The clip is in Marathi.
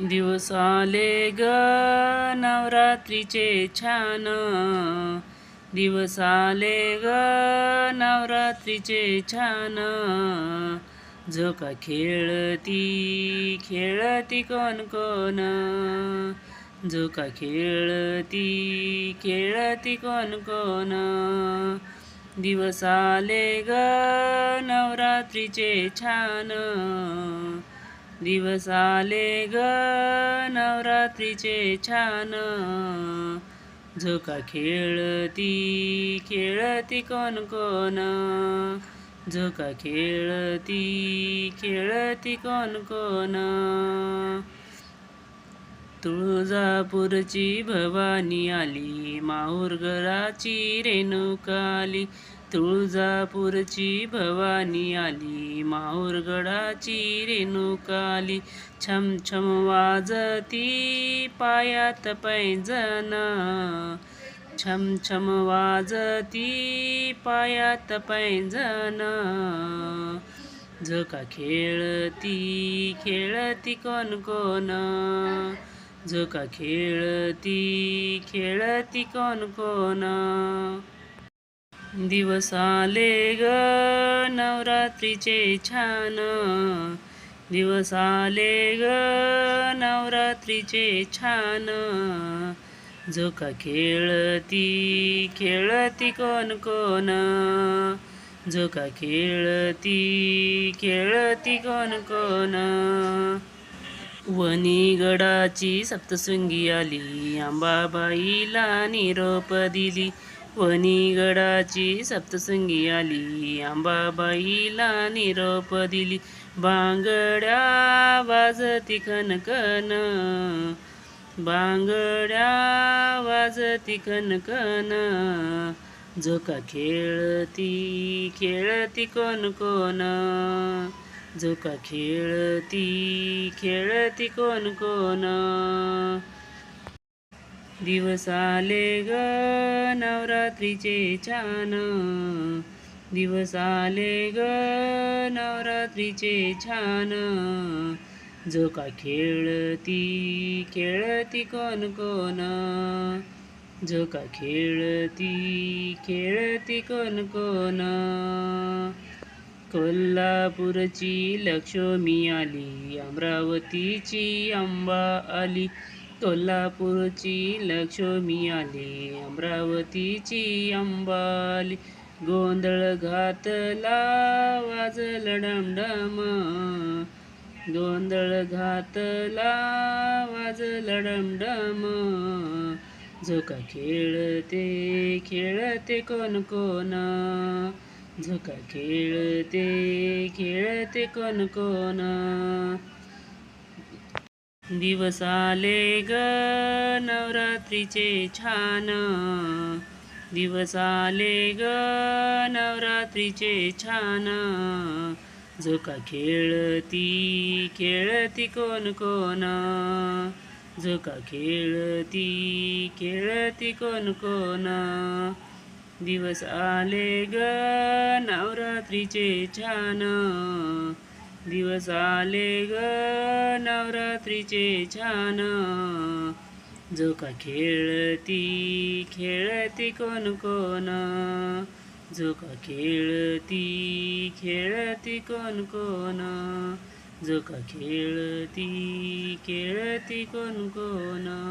दिवस आले ग नवरात्रीचे छान. दिवस आले ग नवरात्रीचे छान. झोका खेळती खेळती कोण कोण. झोका खेळती खेळती कोण कोण. दिवस आले ग नवरात्रीचे छान. दिवस आले ग नवरात्रीचे छान. झोका खेळती खेळती कोण कोण? झोका खेळती खेळती कोण कोण? तुळजापूरची भवानी आली माहुरगडाची रेणुकाली. तुळजापूरची भवानी आली माहूरगडाची रेणुकाली. छम छम वाजती पायात पैंजन छम छम वाजती पायात पैंजन झोका खेळती खेळती कोण कोण. झोका खेळती खेळती कोण कोण. दिवस आले ग नवरात्रीचे छान. दिवस आले ग नवरात्रीचे छान. झोका खेळती खेळती कोण कोण? झोका खेळती खेळती कोण कोण? वनीगडाची सप्तशृंगी आली आंबाबाईला निरोप दिली. वनीगडाची सप्तसंगी आली. आंबाबाईला निरोप दिली बांगड्या वाजती कनकन बांगड्या वाजती कनकन झोका खेळती खेळती कोण कोण. झोका खेळती खेळती कोण कोण. दिवस आले ग नवरात्रीचे छान. दिवस आले ग नवरात्रीचे छान. झोका खेळती खेळती कोण कोण? झोका खेळती खेळती कोण कोण? कोल्हापूरची लक्ष्मी आली अमरावतीची अंबा आली. कोल्हापूरची लक्ष्मी आली अमरावतीची अंबाली. गोंधळ घातला वाजल डमडम. गोंधळ घातला वाजल डमडम. झोका खेळते खेळते कोण कोण. झोका खेळते खेळते कोण कोण. दिवस आले ग नवरात्रीचे छान. दिवस आले ग नवरात्रीचे छान. झोका खेळती खेळती कोण कोण? झोका खेळती खेळती कोण कोण? दिवस आले ग नवरात्रीचे छान. दिवस आले ग नवरात्रीचे छान. जो का खेळती खेळती कोण कोण? झोका खेळती खेळती कोण कोण? झोका खेळती खेळती कोण कोण?